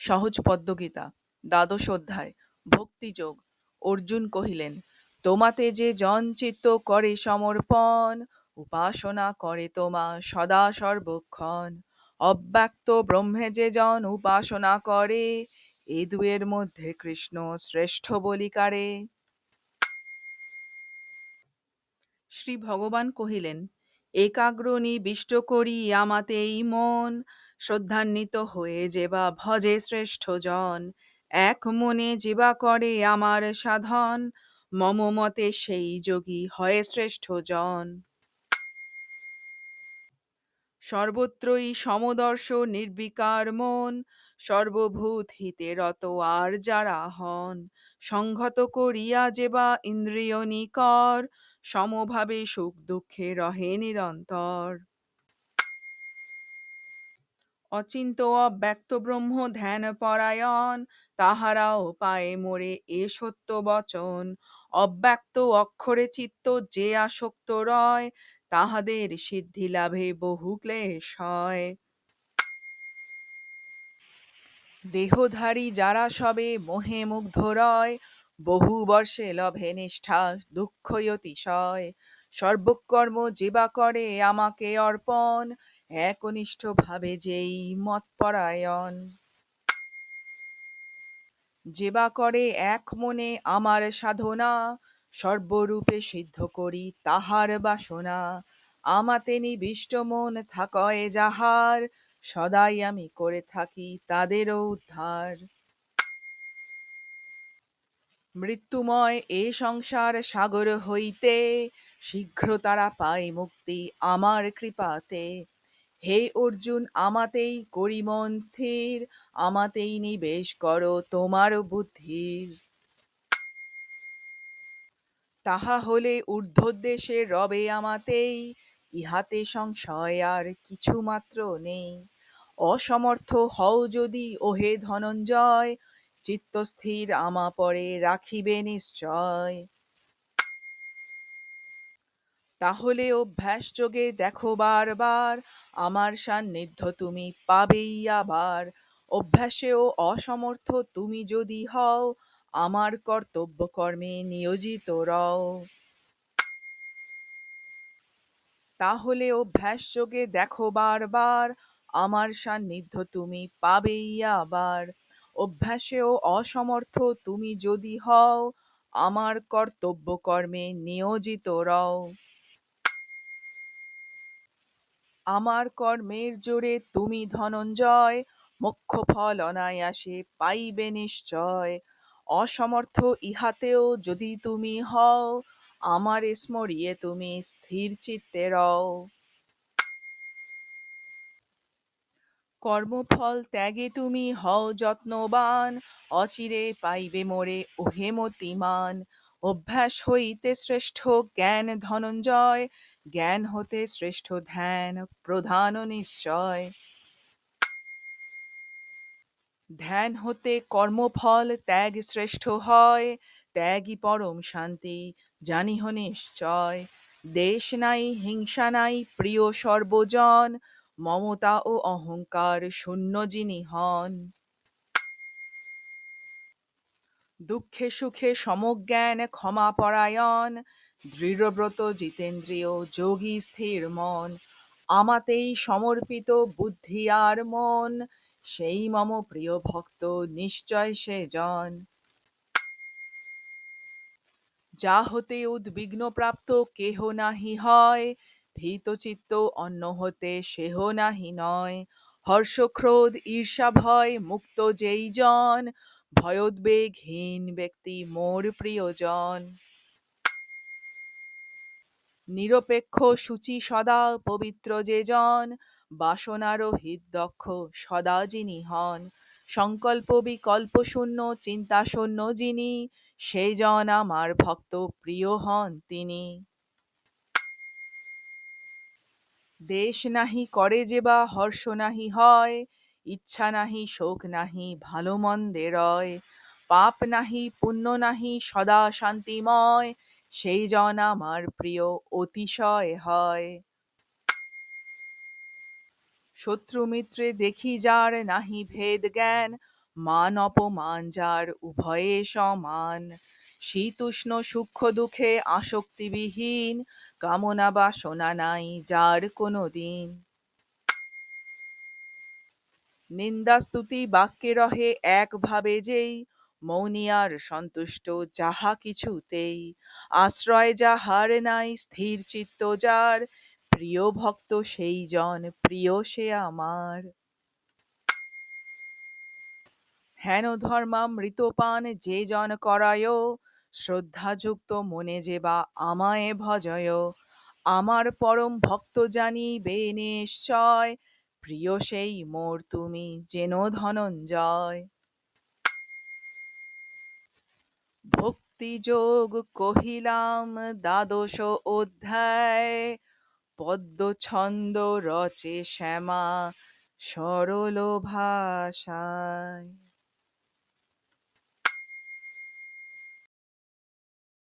সহজ পদ্মগীতা, দ্বাদশ অধ্যায় ভক্তিযোগ অর্জুন কহিলেন, তোমাতে যে জন চিত্ত করে সমর্পণ, উপাসনা করে তোমা সদা সর্বক্ষণ। অব্যক্ত ব্রহ্মে যে জন উপাসনা করে, এ দুয়ের মধ্যে কৃষ্ণ শ্রেষ্ঠ বলিকারে শ্রী ভগবান কহিলেন একাগ্র নিবিষ্ট করি আমাতেই মন, শ্রদ্ধান্বিত হয়ে যেবা ভজে শ্রেষ্ঠ জন। এক মনে যেবা করে আমার সাধন, মম মতে সেই যোগী হয় শ্রেষ্ঠ জন। সর্বত্রই সমদর্শ নির্বিকার মন, সর্বভূত হিতে রত আর যারা হন। সংহত করিয়া যেবা ইন্দ্রিয় নিকর সমভাবে সুখ দুঃখে রহে নিরন্তর। অচিন্ত অব্যক্ত ব্রহ্ম ধ্যান পরায়ণ তাহারাও পায়ে মোরে এ সত্য বচন। অব্যক্ত অক্ষরে চিত্ত যে আসক্ত রয়, তাহাদের সিদ্ধি লাভে বহু ক্লেশ হয়। দেহধারী যারা সবে মোহে মুগ্ধ রয় বহু বর্ষে লভে নিষ্ঠা দুঃখ অতিশয় সর্বকর্ম যেবা করে আমাকে অর্পণ একনিষ্ঠ ভাবে যেই মৎপরায়ণ যেবা করে এক মনে আমার সাধনা, সর্বরূপে সিদ্ধ করি তাহার বাসনা। আমাতে নিবিষ্ট মন থাকয় যাহার, সদাই আমি করে থাকি তাদেরও উদ্ধার। মৃত্যুময় এ সংসার সাগর হইতে, শীঘ্র তারা পায় মুক্তি আমার কৃপাতে। হে অর্জুন, আমাতেই করি মন স্থির, আমাতেই নিবেশ করো তোমার বুদ্ধির। তাহা হলে ঊর্ধ্বদেশে রবে আমাতেই, ইহাতে সংশয় আর কিছু মাত্র নেই। অসমর্থ হও যদি, ওহে ধনঞ্জয় চিত্তস্থির আমা পরে রাখিবে নিশ্চয়। তাহলে অভ্যাস যোগে দেখো বারবার, আমার সান্নিধ্য তুমি পাবেই আবার। অভ্যাসেও অসমর্থ তুমি যদি হও, আমার কর্তব্য কর্মে নিয়োজিত রও। তাহলে অভ্যাস যোগে দেখো বারবার, আমার সান্নিধ্য তুমি পাবেই আবার। অভ্যাসেও অসমর্থ তুমি যদি হও, আমার কর্তব্য কর্মে নিয়োজিত রও। আমার কর্মের জোরে তুমি ধনঞ্জয়, মোক্ষ ফল অনায়াসে পাইবে নিশ্চয়। অসমর্থ ইহাতেও যদি তুমি হও, আমার স্মরিয়ে তুমি স্থির চিত্তে রও। কর্মফল ত্যাগে তুমি হও যত্নবান, অচিরে পাইবে মোরে ওহে মতিমান অভ্যাস হইতে শ্রেষ্ঠ জ্ঞান ধনঞ্জয়, জ্ঞান হতে শ্রেষ্ঠ ধ্যান প্রধান নিশ্চয়। ধ্যান হতে কর্মফল ত্যাগ শ্রেষ্ঠ হয়, ত্যাগই পরম শান্তি, জানিহ নিশ্চয়। দেশ নাই, হিংসা নাই, প্রিয় সর্বজন মমতা ও অহংকার শূন্য যিনি হন। দুঃখে সুখে সমজ্ঞান ক্ষমা পরায়ণ, দৃঢ়ব্রত জিতেন্দ্রীয় যোগী স্থির মন। আমাতেই সমর্পিত বুদ্ধি আর মন, সেই মম প্রিয় ভক্ত নিশ্চয় সে জন যা হতে উদ্বিগ্ন প্রাপ্ত কেহ নাহি হয় ভীত চিত্ত অন্য হতে সেহ নাহি নয়। হর্ষ ক্রোধ ঈর্ষা, ভয়, মুক্ত যেই জন ভয়োদ্বেগহীন ব্যক্তি মোর প্রিয়জন। নিরপেক্ষ সূচি সদা পবিত্র যে জন বাসনারহিত দক্ষ সদা যিনি হন। সংকল্প বিকল্প শূন্য, চিন্তা শূন্য যিনি, সেই জন আমার ভক্ত প্রিয় হন তিনি। দেশ নাহি করে যে বা হর্ষ নাহি হয়, ইচ্ছা নাহি, শোক নাহি, ভালো মন্দে রয়। পাপ নাহি, পুণ্য নাহি, সদা শান্তিময়, সেই জন আমার প্রিয় অতিশয় হয়। শত্রু মিত্রে দেখি যার নাহি ভেদ জ্ঞান, মান অপমান যার উভয়ে সমান। শীতুষ্ণ সূক্ষ্ম দুঃখে আসক্তিবিহীন, কামনা বাসনা নাই যার কোনো দিন। নিন্দাস্তুতি বাক্যে রহে একভাবে যেই মৌনিয়ার সন্তুষ্ট যাহা কিছুতেই। আশ্রয় যাহার নাই স্থির চিত্ত যার, প্রিয় ভক্ত সেই জন, প্রিয় সে আমার। হেন ধর্মামৃতপান যে জন করায় শ্রদ্ধাযুক্ত মনে যে বা আমায় ভজয়, আমার পরম ভক্ত জানি বে নিশ্চয়, প্রিয় সেই মোর তুমি যেন ধনঞ্জয়। ভক্তিযোগ কহিলাম দ্বাদশ অধ্যায় পদ্ম ছন্দ রচে শ্যামা সরল ভাষায়।